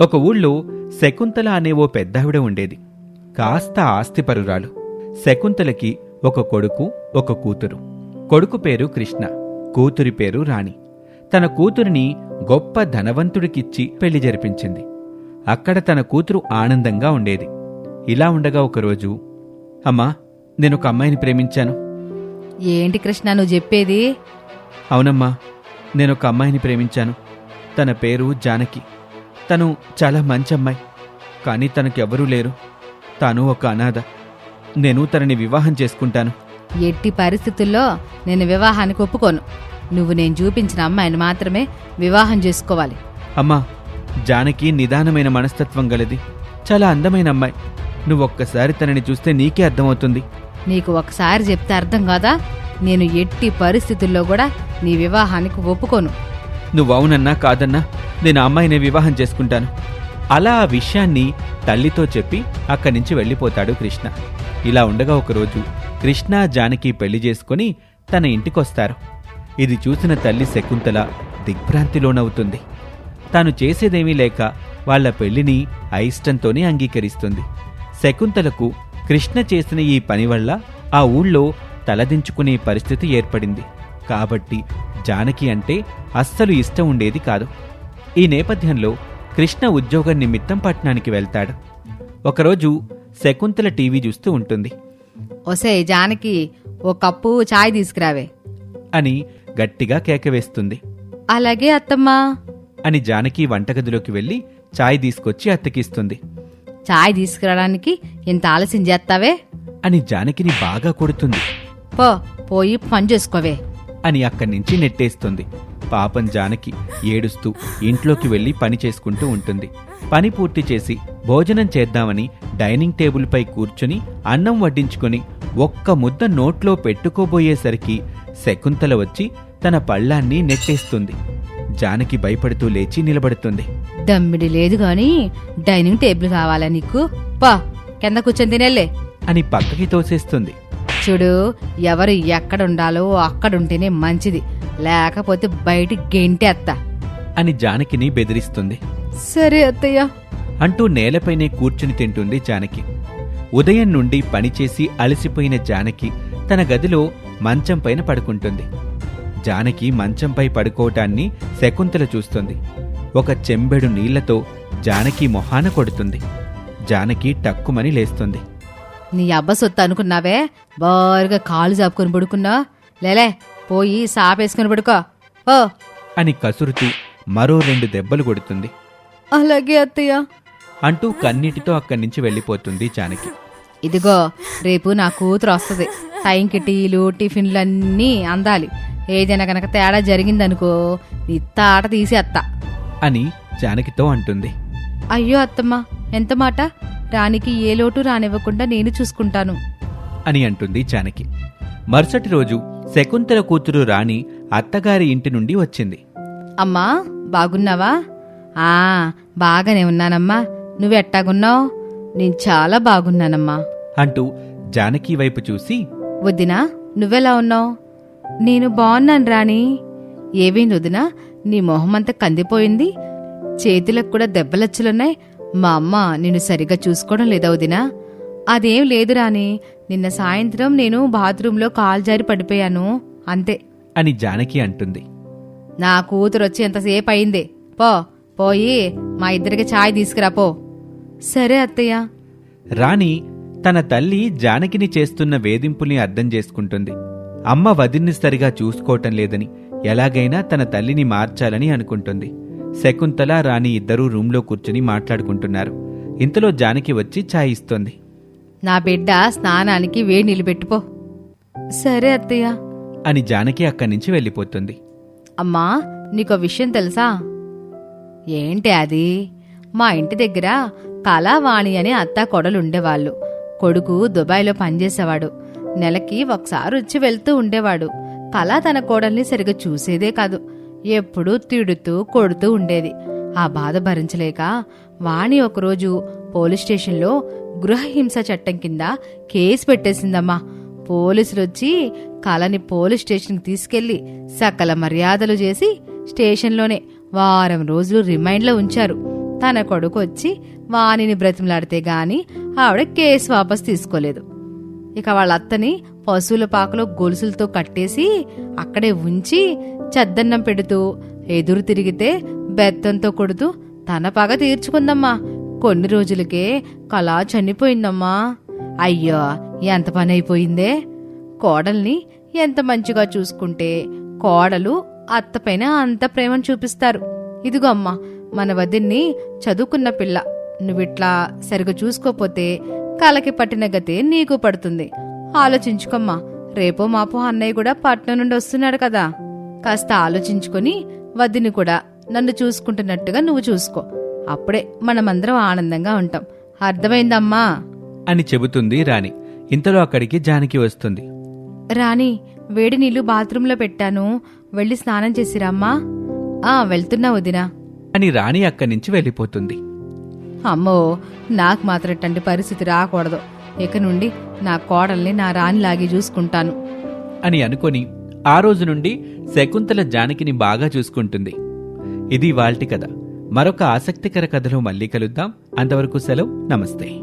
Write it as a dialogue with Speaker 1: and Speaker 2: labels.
Speaker 1: ఒక ఊళ్ళో శకుంతల అనే ఓ పెద్దావిడ ఉండేది. కాస్త ఆస్తిపరురాలు. శకుంతలకి ఒక కొడుకు ఒక కూతురు. కొడుకు పేరు కృష్ణ కూతురి పేరు రాణి. తన కూతురిని గొప్ప ధనవంతుడికిచ్చి పెళ్ళి జరిపించింది. అక్కడ తన కూతురు ఆనందంగా ఉండేది. ఇలా ఉండగా ఒకరోజు అమ్మా నేనొక అమ్మాయిని ప్రేమించాను.
Speaker 2: ఏంటి కృష్ణ నువ్వు చెప్పేది?
Speaker 1: అవునమ్మా నేనొక అమ్మాయిని ప్రేమించాను. తన పేరు జానకి. తను చాలా మంచి అమ్మాయి కానీ తనకెవ్వరూ లేరు. తాను ఒక అనాథ. నేను తనని వివాహం చేసుకుంటాను.
Speaker 2: ఎట్టి పరిస్థితుల్లో నేను వివాహానికి ఒప్పుకోను. నువ్వు నేను చూపించిన అమ్మాయిని మాత్రమే వివాహం చేసుకోవాలి.
Speaker 1: అమ్మా జానకి నిదానమైన మనస్తత్వం గలది. చాలా అందమైన అమ్మాయి. నువ్వొక్కసారి తనని చూస్తే నీకే అర్థమవుతుంది.
Speaker 2: నీకు ఒకసారి చెప్తే అర్థం కాదా? నేను ఎట్టి పరిస్థితుల్లో కూడా నీ వివాహానికి ఒప్పుకోను.
Speaker 1: నువ్వు అవునన్నా కాదన్నా నేను అమ్మాయిని వివాహం చేసుకుంటాను. అలా ఆ విషయాన్ని తల్లితో చెప్పి అక్కడి నుంచి వెళ్ళిపోతాడు కృష్ణ. ఇలా ఉండగా ఒకరోజు కృష్ణ జానకి పెళ్ళి చేసుకుని తన ఇంటికొస్తారు. ఇది చూసిన తల్లి శకుంతల దిగ్భ్రాంతిలోనవుతుంది. తాను చేసేదేమీ లేక వాళ్ళ పెళ్ళిని అయిష్టంతోనే అంగీకరిస్తుంది. శకుంతలకు కృష్ణ చేసిన ఈ పని వల్ల ఆ ఊళ్ళో తలదించుకునే పరిస్థితి ఏర్పడింది. కాబట్టి జానకి అంటే అస్సలు ఇష్టం ఉండేది కాదు. ఈ నేపథ్యంలో కృష్ణ ఉద్యోగం నిమిత్తం పట్నానికి వెళ్తాడు. ఒకరోజు శకుంతల టీవీ చూస్తూ ఉంటుంది.
Speaker 2: ఒసే జానకి ఓ కప్పు చాయ్ తీసుకురావే.
Speaker 1: అని గట్టిగా కేకవేస్తుంది
Speaker 2: అలాగే అత్తమ్మా.
Speaker 1: అని జానకి వంటగదిలోకి వెళ్ళి చాయ్ తీసుకొచ్చి అత్తకిస్తుంది
Speaker 2: చాయ్ తీసుకురావడానికి ఇంత ఆలస్యం చేస్తావే?
Speaker 1: అని జానకిని బాగా కొడుతుంది.
Speaker 2: పో పోయి పని చేసుకోవే.
Speaker 1: అని అక్కడి నుంచి నెట్టేస్తుంది. పాపం జానకి ఏడుస్తూ ఇంట్లోకి వెళ్ళి పని చేసుకుంటూ ఉంటుంది. పని పూర్తి చేసి భోజనం చేద్దామని డైనింగ్ టేబుల్పై కూర్చుని అన్నం వడ్డించుకొని ఒక్క ముద్ద నోట్లో పెట్టుకోబోయేసరికి శకుంతల వచ్చి తన పళ్ళాన్ని నెట్టేస్తుంది. జానకి భయపడుతూ లేచి నిలబడుతుంది.
Speaker 2: దమ్మిడి లేదు గాని డైనింగ్ టేబుల్ కావాలా నీకు? పా కింద కూర్చొని తినేలే
Speaker 1: అని పక్కకి తోసేస్తుంది.
Speaker 2: చూడు ఎవరు ఎక్కడుండాలో అక్కడుంటేనే మంచిది. లేకపోతే బయట గెంటేత్తా.
Speaker 1: అని జానకిని బెదిరిస్తుంది.
Speaker 2: సరే అత్తయ్య.
Speaker 1: అంటూ నేలపైనే కూర్చుని తింటుంది జానకి. ఉదయం నుండి పనిచేసి అలసిపోయిన జానకి తన గదిలో మంచం పైన పడుకుంటుంది. జానకి మంచంపై పడుకోవటాన్ని శకుంతల చూస్తుంది. ఒక చెంబెడు నీళ్ళతో జానకి మొహాన కొడుతుంది. జానకి టక్కుమని లేస్తుంది.
Speaker 2: నీ అబ్బ సొత్తు అనుకున్నావే? బారుగా కాలు చాపుకొని పడుకున్నా. లేలే పోయి సాపేసుకుని పడుకో. ఓ.
Speaker 1: అని కసురుతూ మరో రెండు దెబ్బలు కొడుతుంది.
Speaker 2: అలాగే అత్తయ్య.
Speaker 1: అంటూ కన్నీటితో అక్కడి నుంచి వెళ్ళిపోతుంది జానకి.
Speaker 2: ఇదిగో రేపు నా కూతురు వస్తుంది. టైంకి టీలు టిఫిన్లు అన్నీ అందాలి. ఏదైనా కనుక తేడా జరిగిందనుకో నీ తాట తీసేత్తా.
Speaker 1: అని జానకితో అంటుంది.
Speaker 2: అయ్యో అత్తమ్మ ఎంత మాట? రానికి ఏ లోటు రానివ్వకుండా నేను చూసుకుంటాను.
Speaker 1: అని అంటుంది జానకి. మరుసటి రోజు శకుంతల కూతురు రాణి అత్తగారి ఇంటి నుండి వచ్చింది.
Speaker 2: అమ్మా బాగున్నావా? ఆ బాగానే ఉన్నానమ్మా. నువ్వెట్టాగున్నావు నేను చాలా బాగున్నానమ్మా.
Speaker 1: అంటూ జానకి వైపు చూసి
Speaker 2: వదినా నువ్వెలా ఉన్నావు? నేను బాగున్నాను రాణి. ఏవైంది వదినా నీ మొహమంతా కందిపోయింది. చేతులకు కూడా దెబ్బలచ్చులున్నాయి. మా అమ్మ నిన్ను సరిగ్గా చూసుకోవడం లేదా వదినా? అదేం లేదు రాణి. నిన్న సాయంత్రం నేను బాత్రూంలో కాలు జారి పడిపోయాను. అంతే.
Speaker 1: అని జానకి అంటుంది.
Speaker 2: నా కూతురు వచ్చి ఎంతసేపు అయింది. పో పోయి మా ఇద్దరికి ఛాయ్ తీసుకురా పో. సరే అత్తయ్య.
Speaker 1: రాణి తన తల్లి జానకిని చేస్తున్న వేధింపుల్ని అర్థం చేసుకుంటుంది. అమ్మ వదిన్ని సరిగా చూసుకోవటం లేదని ఎలాగైనా తన తల్లిని మార్చాలని అనుకుంటుంది. శకుంతల రాణి ఇద్దరూ రూంలో కూర్చుని మాట్లాడుకుంటున్నారు. ఇంతలో జానకి వచ్చి ఛాయ్ ఇస్తోంది.
Speaker 2: నా బిడ్డ స్నానానికి వేడి నిలబెట్టుపో సరే అత్తయ్య.
Speaker 1: అని జానకి అక్కడి నుంచి వెళ్ళిపోతుంది.
Speaker 2: అమ్మా నీకో విషయం తెలుసా? ఏంటి అది? మా ఇంటి దగ్గర కళావాణి అనే అత్త కొడలు ఉండేవాళ్ళు కొడుకు దుబాయ్లో పనిచేసేవాడు. నెలకి ఒకసారి వచ్చి వెళ్తూ ఉండేవాడు. కళ తన కోడల్ని సరిగా చూసేదే కాదు. ఎప్పుడూ తిడుతూ కొడుతూ ఉండేది. ఆ బాధ భరించలేక వాణి ఒకరోజు పోలీస్ స్టేషన్లో గృహహింస చట్టం కింద కేసు పెట్టేసిందమ్మా. పోలీసులు వచ్చి కళని పోలీస్ స్టేషన్కి తీసుకెళ్ళి సకల మర్యాదలు చేసి స్టేషన్లోనే వారం రోజులు రిమైండ్లో ఉంచారు. తన కొడుకు వచ్చి వాణిని బ్రతిమలాడితే గాని ఆవిడ కేసు వాపస్ తీసుకోలేదు. ఇక వాళ్ళ అత్తని పశువుల పాకలో గొలుసులతో కట్టేసి అక్కడే ఉంచి చద్దన్నం పెడుతూ ఎదురు తిరిగితే బెత్తంతో కొడుతూ తన పగ తీర్చుకుందమ్మా. కొన్ని రోజులకే కళ చనిపోయిందమ్మా. అయ్యో ఎంత పని అయిపోయిందే కోడల్ని ఎంత మంచిగా చూసుకుంటే కోడలు అత్తపైన అంత ప్రేమను చూపిస్తారు. ఇదిగో అమ్మా మన వదిన్ని చదువుకున్న పిల్ల. నువ్విట్లా సరిగా చూసుకోపోతే కలకి పట్టిన గతే నీకు పడుతుంది. ఆలోచించుకోమ్మా. రేపో మాపో అన్నయ్య కూడా పట్నం నుండి వస్తున్నాడు కదా. కాస్త ఆలోచించుకొని వదిని కూడా నన్ను చూసుకుంటున్నట్టుగా నువ్వు చూసుకో. అప్పుడే మనమందరం ఆనందంగా ఉంటాం. అర్థమైందమ్మా?
Speaker 1: అని చెబుతుంది రాణి. ఇంతలో అక్కడికి జానకి వస్తుంది.
Speaker 2: రాణి వేడి నీళ్ళు బాత్రూంలో పెట్టాను. వెళ్ళి స్నానం చేసిరమ్మా. ఆ వెళ్తున్నా వదినా.
Speaker 1: అని రాణి అక్కడి నుంచి వెళ్ళిపోతుంది.
Speaker 2: అమ్మో నాకు మాత్రం ఇట్టంటి పరిస్థితి రాకూడదు. ఇక నుండి నా కోడల్ని నా రాణిలాగి చూసుకుంటాను.
Speaker 1: అని అనుకొని ఆ రోజు నుండి శకుంతల జానకిని బాగా చూసుకుంటుంది. ఇది వాల్టి కథ. మరొక ఆసక్తికర కథలో మళ్ళీ కలుద్దాం. అంతవరకు సెలవు. నమస్తే.